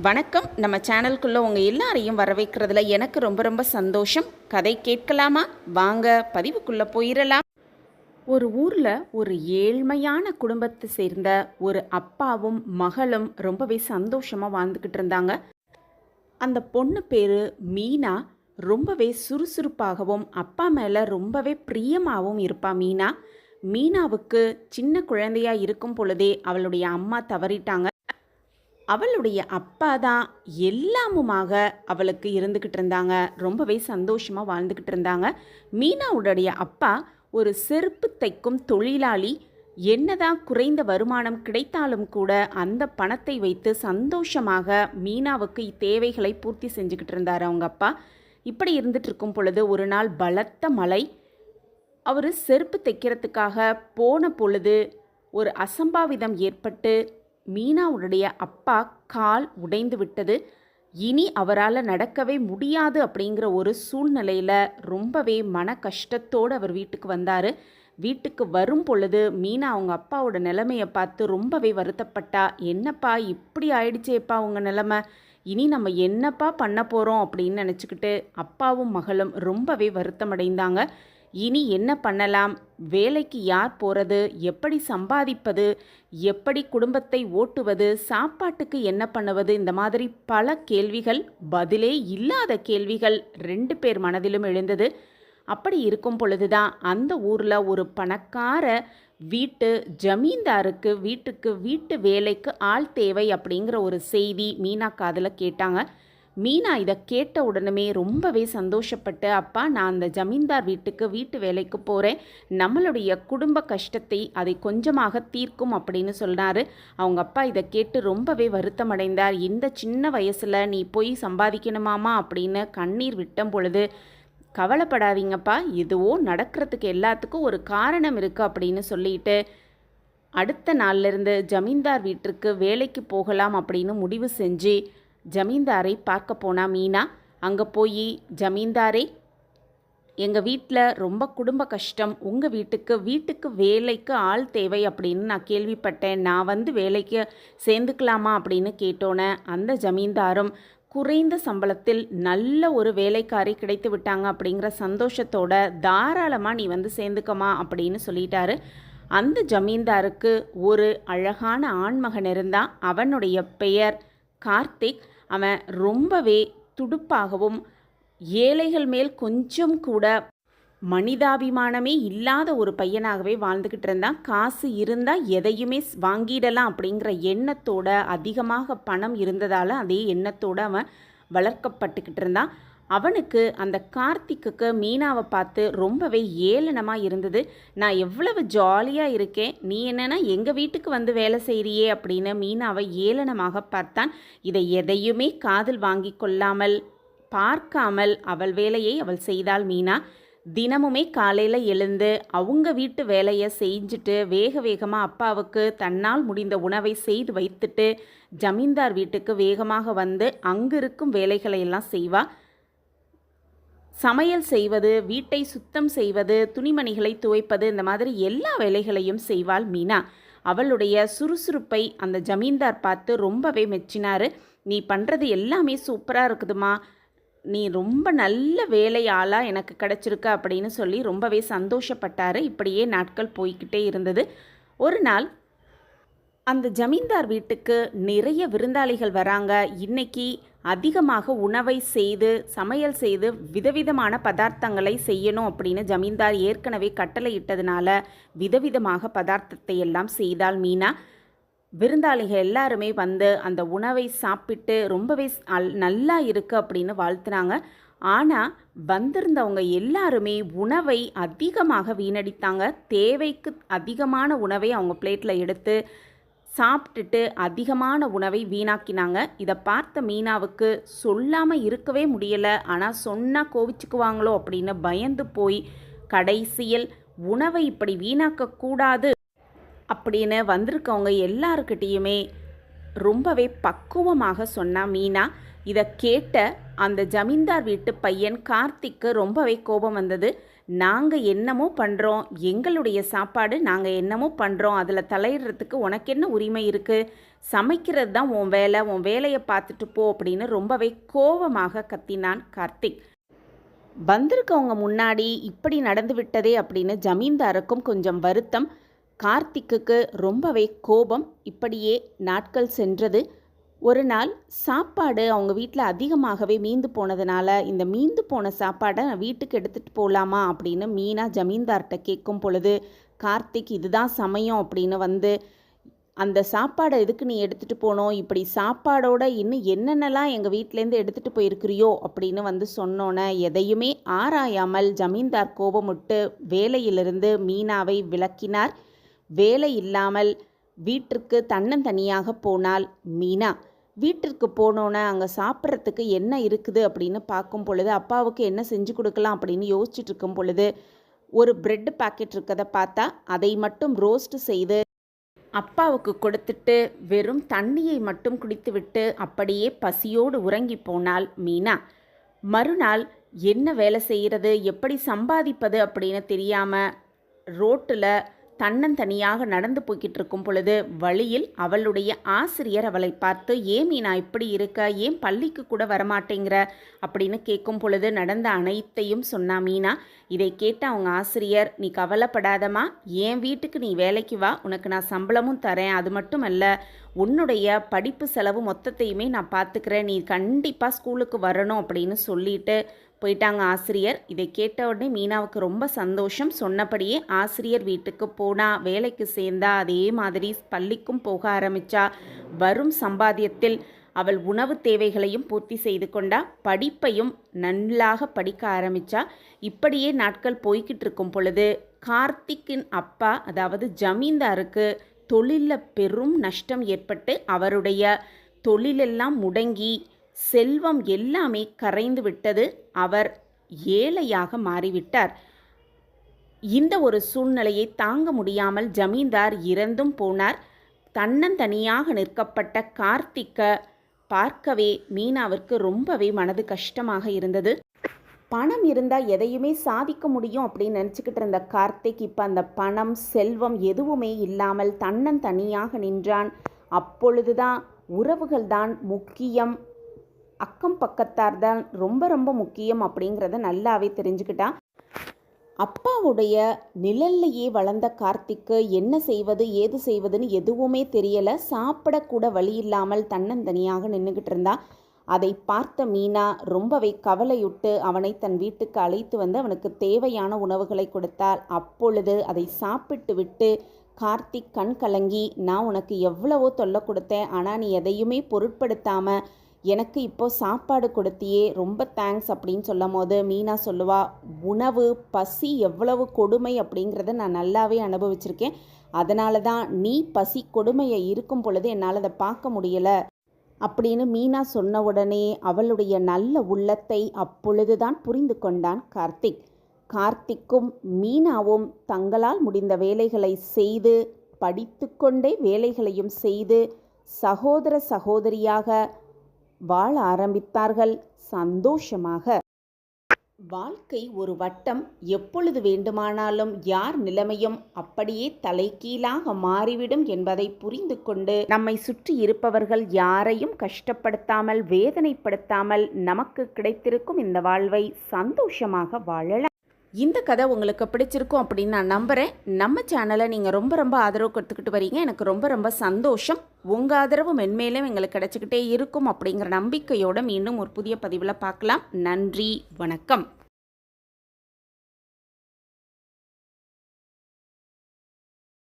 வணக்கம். நம்ம சேனலுக்குள்ளே உங்கள் எல்லாரையும் வரவேற்கிறதுல எனக்கு ரொம்ப ரொம்ப சந்தோஷம். கதை கேட்கலாமா? வாங்க பதிவுக்குள்ளே போயிடலாம் ஒரு ஊரில் ஒரு ஏழ்மையான குடும்பத்தை சேர்ந்த ஒரு அப்பாவும் மகளும் ரொம்பவே சந்தோஷமாக வாழ்ந்துக்கிட்டு இருந்தாங்க. அந்த பொண்ணு பேர் மீனா. ரொம்பவே சுறுசுறுப்பாகவும் அப்பா மேலே ரொம்பவே பிரியமாகவும் இருப்பா மீனா. மீனாவுக்கு சின்ன குழந்தையாக இருக்கும் பொழுதே அவளுடைய அம்மா தவறிட்டாங்க. அவளுடைய அப்பா தான் எல்லாமுமாக அவளுக்கு இருந்துக்கிட்டு இருந்தாங்க. ரொம்பவே சந்தோஷமாக வாழ்ந்துக்கிட்டு இருந்தாங்க. மீனாவுடைய அப்பா ஒரு செருப்பு தைக்கும் தொழிலாளி. என்னதான் குறைந்த வருமானம் கிடைத்தாலும் கூட அந்த பணத்தை வைத்து சந்தோஷமாக மீனாவுக்கு தேவைகளை பூர்த்தி செஞ்சுக்கிட்டு இருந்தார் அவங்க அப்பா. இப்படி இருந்துட்டு இருக்கும் பொழுது ஒரு நாள் பலத்த மழை. அவர் செருப்பு தைக்கிறதுக்காக போன பொழுது ஒரு அசம்பாவிதம் ஏற்பட்டு மீனாவுடைய அப்பா கால் உடைந்து விட்டது. இனி அவரால் நடக்கவே முடியாது அப்படிங்கிற ஒரு சூழ்நிலையில் ரொம்பவே மன கஷ்டத்தோடு அவர் வீட்டுக்கு வந்தார். வீட்டுக்கு வரும் பொழுது மீனா அவங்க அப்பாவோட நிலைமையை பார்த்து ரொம்பவே வருத்தப்பட்டா. என்னப்பா இப்படி ஆயிடுச்சேப்பா அவங்க நிலைமை? இனி நம்ம என்னப்பா பண்ண போகிறோம் அப்படின்னு நினச்சிக்கிட்டு அப்பாவும் மகளும் ரொம்பவே வருத்தமடைந்தாங்க. இனி என்ன பண்ணலாம்? வேலைக்கு யார் போகிறது எப்படி சம்பாதிப்பது? எப்படி குடும்பத்தை ஓட்டுவது? சாப்பாட்டுக்கு என்ன பண்ணுவது? இந்த மாதிரி பல கேள்விகள் பதிலே இல்லாத கேள்விகள் ரெண்டு பேர் மனதிலும் எழுந்தது. அப்படி இருக்கும் பொழுதுதான் அந்த ஊரில் ஒரு பணக்கார வீட்டு ஜமீன்தாருக்கு வீட்டுக்கு வீட்டு வேலைக்கு ஆள் தேவை அப்படிங்கிற ஒரு செய்தி மீனா காதில் கேட்டாங்க. மீனா இதை கேட்ட உடனே ரொம்பவே சந்தோஷப்பட்டு அப்பா நான் அந்த ஜமீன்தார் வீட்டுக்கு வீட்டு வேலைக்கு போகிறேன் நம்மளுடைய குடும்ப கஷ்டத்தை அதை கொஞ்சமாக தீர்க்கும் அப்படின்னு சொன்னார் அவங்க அப்பா இதை கேட்டு ரொம்பவே வருத்தமடைந்தார். இந்த சின்ன வயசில் நீ போய் சம்பாதிக்கணுமாமா? அப்படின்னு கண்ணீர் விட்டும் பொழுது கவலைப்படாதீங்கப்பா. எதுவோ நடக்கிறதுக்கு எல்லாத்துக்கும் ஒரு காரணம் இருக்குது அப்படின்னு சொல்லிட்டு அடுத்த நாள்லேருந்து ஜமீன்தார் வீட்டிற்கு வேலைக்கு போகலாம் அப்படின்னு முடிவு செஞ்சு ஜமீன்தாரை பார்க்க போனா மீனா? அங்கே போய் ஜமீன்தாரே எங்கள் வீட்டில் ரொம்ப குடும்ப கஷ்டம். உங்கள் வீட்டுக்கு வீட்டுக்கு வேலைக்கு ஆள் தேவை அப்படின்னு நான் கேள்விப்பட்டேன். நான் வந்து வேலைக்கு சேர்ந்துக்கலாமா? அப்படின்னு கேட்டோன்னே அந்த ஜமீன்தாரும் குறைந்த சம்பளத்தில் நல்ல ஒரு வேலைக்காரி கிடைத்து விட்டாங்க அப்படிங்கிற சந்தோஷத்தோட தாராளமாக நீ வந்து சேர்ந்துக்கமா அப்படின்னு சொல்லிட்டாரு. அந்த ஜமீன்தாருக்கு ஒரு அழகான ஆண்மகன் இருந்தால் அவனுடைய பெயர் கார்த்திக். அவன் ரொம்பவே துடுப்பாகவும் ஏழைகள் மேல் கொஞ்சம் கூட மனிதாபிமானமே இல்லாத ஒரு பையனாகவே வாழ்ந்துக்கிட்டு இருந்தான். காசு இருந்தால் எதையுமே வாங்கிடலாம் அப்படிங்கிற எண்ணத்தோட அதிகமாக பணம் இருந்ததால் அதே எண்ணத்தோடு அவன் வளர்க்கப்பட்டுக்கிட்டு இருந்தான். அவனுக்கு அந்த கார்த்திக்குக்கு மீனாவை பார்த்து ரொம்பவே ஏளனமாக இருந்தது. நான் எவ்வளவு ஜாலியாக இருக்கேன். நீ என்னென்னா எங்கள் வீட்டுக்கு வந்து வேலை செய்கிறியே அப்படின்னு மீனாவை ஏளனமாக பார்த்தான். இதை எதையுமே காதில் வாங்கி கொள்ளாமல் பார்க்காமல் அவள் வேலையை அவள் செய்தாள் மீனா. தினமுமே காலையில் எழுந்து அவங்க வீட்டு வேலையை செஞ்சுட்டு வேக வேகமாக அப்பாவுக்கு தன்னால் முடிந்த உணவை செய்து வைத்துட்டு ஜமீன்தார் வீட்டுக்கு வேகமாக வந்து அங்கிருக்கும் வேலைகளை எல்லாம் செய்வாள் சமையல் செய்வது வீட்டை சுத்தம் செய்வது துணிமணிகளை துவைப்பது இந்த மாதிரி எல்லா வேலைகளையும் செய்வாள் மீனா. அவளுடைய சுறுசுறுப்பை அந்த ஜமீன்தார் பார்த்து ரொம்பவே மெச்சினார். நீ பண்ணுறது எல்லாமே சூப்பராக இருக்குதுமா நீ ரொம்ப நல்ல வேலையாளாக எனக்கு கிடச்சிருக்க அப்படின்னு சொல்லி ரொம்பவே சந்தோஷப்பட்டார். இப்படியே நாட்கள் போய்க்கிட்டே இருந்தது. ஒரு நாள் அந்த ஜமீன்தார் வீட்டுக்கு நிறைய விருந்தாளிகள் வராங்க. இன்னைக்கு அதிகமாக உணவை செய்து சமையல் செய்து விதவிதமான பதார்த்தங்களை செய்யணும் அப்படின்னு ஜமீன்தார் ஏற்கனவே கட்டளையிட்டதுனால விதவிதமாக பதார்த்தத்தை எல்லாம் செய்தால் மீனா. விருந்தாளிகள் எல்லாருமே வந்து அந்த உணவை சாப்பிட்டு ரொம்பவே அல்- நல்லா இருக்குது அப்படின்னு வாழ்த்துனாங்க. ஆனால் வந்திருந்தவங்க எல்லாருமே உணவை அதிகமாக வீணடித்தாங்க. தேவைக்கு அதிகமான உணவை அவங்க பிளேட்டில் எடுத்து சாப்பிட்டுட்டு அதிகமான உணவை வீணாக்கினாங்க. இதை பார்த்த மீனாவுக்கு சொல்லாமல் இருக்கவே முடியலை. ஆனால் சொன்னால் கோவிச்சுக்குவாங்களோ அப்படின்னு பயந்து போய் கடைசியில் உணவை இப்படி வீணாக்கக்கூடாது அப்படின்னு வந்திருக்கவங்க எல்லாருக்கிட்டேயுமே ரொம்பவே பக்குவமாக சொன்னா மீனா. இதை கேட்ட அந்த ஜமீன்தார் வீட்டு பையன் கார்த்திக்கு ரொம்பவே கோபம் வந்தது. நாங்கள் என்னமோ பண்ணுறோம் எங்களுடைய சாப்பாடு நாங்கள் என்னமோ பண்ணுறோம் அதில் தலையிடுறதுக்கு உனக்கு என்ன உரிமை இருக்குது சமைக்கிறது தான் உன் வேலை. உன் வேலையை பார்த்துட்டு போ அப்படின்னு ரொம்பவே கோபமாக கத்தினான் கார்த்திக். வந்திருக்கவங்க முன்னாடி இப்படி நடந்து விட்டதே அப்படின்னு ஜமீன்தாருக்கும் கொஞ்சம் வருத்தம். கார்த்திக்குக்கு ரொம்பவே கோபம். இப்படியே நாட்கள் சென்றது. ஒரு நாள் சாப்பாடு அவங்க வீட்டில் அதிகமாகவே மீந்து போனதுனால இந்த மீந்து போன சாப்பாடை வீட்டுக்கு எடுத்துகிட்டு போகலாமா அப்படின்னு மீனா ஜமீன்தார்கிட்ட கேட்கும் பொழுது கார்த்திக் இதுதான் சமயம் அப்படின்னு வந்து அந்த சாப்பாடை எதுக்கு நீ எடுத்துகிட்டு போனோம்? இப்படி சாப்பாடோட இன்னும் என்னென்னலாம் எங்கள் வீட்டிலேருந்து எடுத்துகிட்டு போயிருக்கிறியோ? அப்படின்னு வந்து சொன்னோன்னே எதையுமே ஆராயாமல் ஜமீன்தார் கோபமுட்டு வேலையிலிருந்து மீனாவை விளக்கினார். வேலை இல்லாமல் வீட்டிற்கு தன்னந்தனியாக போனால் மீனா. வீட்டிற்கு போனோன்னே அங்கே சாப்பிட்றதுக்கு என்ன இருக்குது அப்படின்னு பார்க்கும் பொழுது அப்பாவுக்கு என்ன செஞ்சு கொடுக்கலாம் அப்படின்னு யோசிச்சுட்டு இருக்கும் பொழுது ஒரு பிரெட் பாக்கெட் இருக்கதை பார்த்தா அதை மட்டும் ரோஸ்ட் செய்து அப்பாவுக்கு கொடுத்துட்டு வெறும் தண்ணியை மட்டும் குடித்துவிட்டு அப்படியே பசியோடு உறங்கி போனாள் மீனா. மறுநாள் என்ன வேலை செய்கிறது? எப்படி சம்பாதிப்பது? அப்படின்னு தெரியாமல் ரோட்டில் தன்னந்தனியாக நடந்து போய்கிட்டு இருக்கும் பொழுது வழியில் அவளுடைய ஆசிரியர் அவளை பார்த்து ஏன் மீனா இப்படி இருக்க? ஏன் பள்ளிக்கு கூட வரமாட்டேங்கிற? அப்படின்னு கேட்கும் பொழுது நடந்த அனைத்தையும் சொன்னா மீனா இதை கேட்ட அவங்க ஆசிரியர் நீ கவலைப்படாதமா என் வீட்டுக்கு நீ வேலைக்கு வா. உனக்கு நான் சம்பளமும் தரேன். அது மட்டும் அல்ல உன்னுடைய படிப்பு செலவு மொத்தத்தையுமே நான் பார்த்துக்கிறேன். நீ கண்டிப்பாக ஸ்கூலுக்கு வரணும். அப்படின்னு சொல்லிட்டு போயிட்டாங்க ஆசிரியர். இதை கேட்ட உடனே மீனாவுக்கு ரொம்ப சந்தோஷம். சொன்னபடியே ஆசிரியர் வீட்டுக்கு போனா வேலைக்கு சேர்ந்தா அதே மாதிரி பள்ளிக்கும் போக ஆரம்பிச்சா. வரும் சம்பாத்தியத்தில் அவள் உணவு தேவைகளையும் பூர்த்தி செய்து கொண்டா. படிப்பையும் நல்லாக படிக்க ஆரம்பிச்சா. இப்படியே நாட்கள் போய்கிட்டு இருக்கும் பொழுது கார்த்திக்கின் அப்பா அதாவது ஜமீன்தாருக்கு தொழிலில் பெரும் நஷ்டம் ஏற்பட்டு அவருடைய தொழிலெல்லாம் முடங்கி செல்வம் எல்லாமே கரைந்து விட்டது. அவர் ஏழையாக மாறிவிட்டார். இந்த ஒரு சூழ்நிலையை தாங்க முடியாமல் ஜமீன்தார் இறந்தும் போனார். தன்னந்தனியாக நிற்கப்பட்ட கார்த்திக்க பார்க்கவே மீனாவிற்கு ரொம்பவே மனது கஷ்டமாக இருந்தது. பணம் இருந்தால் எதையுமே சாதிக்க முடியும் அப்படின்னு நினச்சிக்கிட்டு இருந்த கார்த்திக் இப்போ அந்த பணம் செல்வம் எதுவுமே இல்லாமல் தன்னந்தனியாக நின்றான். அப்பொழுதுதான் உறவுகள் தான் முக்கியம். அக்கம் பக்கத்தார் தான் ரொம்ப ரொம்ப முக்கியம் அப்படிங்கிறத நல்லாவே தெரிஞ்சுக்கிட்டான் அப்பாவுடைய நிழல்லையே வளர்ந்த கார்த்திக்கு என்ன செய்வது ஏது செய்வதுன்னு எதுவுமே தெரியலை. சாப்பிடக்கூட வழி இல்லாமல் தன்னந்தனியாக நின்றுக்கிட்டு இருந்தா. அதை பார்த்த மீனா ரொம்பவே கவலையுட்டு அவனை தன் வீட்டுக்கு அழைத்து வந்து அவனுக்கு தேவையான உணவுகளை கொடுத்தாள். அப்பொழுது அதை சாப்பிட்டு விட்டு கார்த்திக் கண் கலங்கி நான் உனக்கு எவ்வளவோ தொல்லை கொடுத்தேன். ஆனால் நீ எதையுமே பொருட்படுத்தாமல் எனக்கு இப்போ சாப்பாடு கொடுத்தியே ரொம்ப தேங்க்ஸ் அப்படின்னு சொல்லும் போது மீனா சொல்லுவா உணவு பசி எவ்வளவு கொடுமை அப்படிங்கிறத நான் நல்லாவே அனுபவிச்சிருக்கேன். அதனால தான் நீ பசி கொடுமையை இருக்கும் பொழுது என்னால் அதை பார்க்க முடியலை அப்படின்னு மீனா சொன்ன உடனே அவளுடைய நல்ல உள்ளத்தை அப்பொழுதுதான் புரிந்து கொண்டான் கார்த்திக். கார்த்திக்கும் மீனாவும் தங்களால் முடிந்த வேலைகளை செய்து படித்துக்கொண்டே வேலைகளையும் செய்து சகோதர சகோதரியாக வாழ ஆரம்பித்தார்கள். சந்தோஷமாக. வாழ்க்கை ஒரு வட்டம். எப்பொழுது வேண்டுமானாலும் யார் நிலைமையும் அப்படியே தலைகீழாக மாறிவிடும் என்பதை புரிந்து கொண்டு நம்மை சுற்றி இருப்பவர்கள் யாரையும் கஷ்டப்படுத்தாமல் வேதனைப்படுத்தாமல் நமக்கு கிடைத்திருக்கும் இந்த வாழ்வை சந்தோஷமாக வாழலாம். இந்த கதை உங்களுக்கு பிடிச்சிருக்கும் அப்படின்னு நான் நம்புகிறேன் நம்ம சேனலை நீங்கள் ரொம்ப ரொம்ப ஆதரவு கொடுத்துக்கிட்டு வரீங்க. எனக்கு ரொம்ப ரொம்ப சந்தோஷம். உங்கள் ஆதரவு மென்மேலும் எங்களுக்கு கிடச்சிக்கிட்டே இருக்கும் அப்படிங்கிற நம்பிக்கையோடு மீண்டும் ஒரு புதிய பதிவில் பார்க்கலாம். நன்றி. வணக்கம்.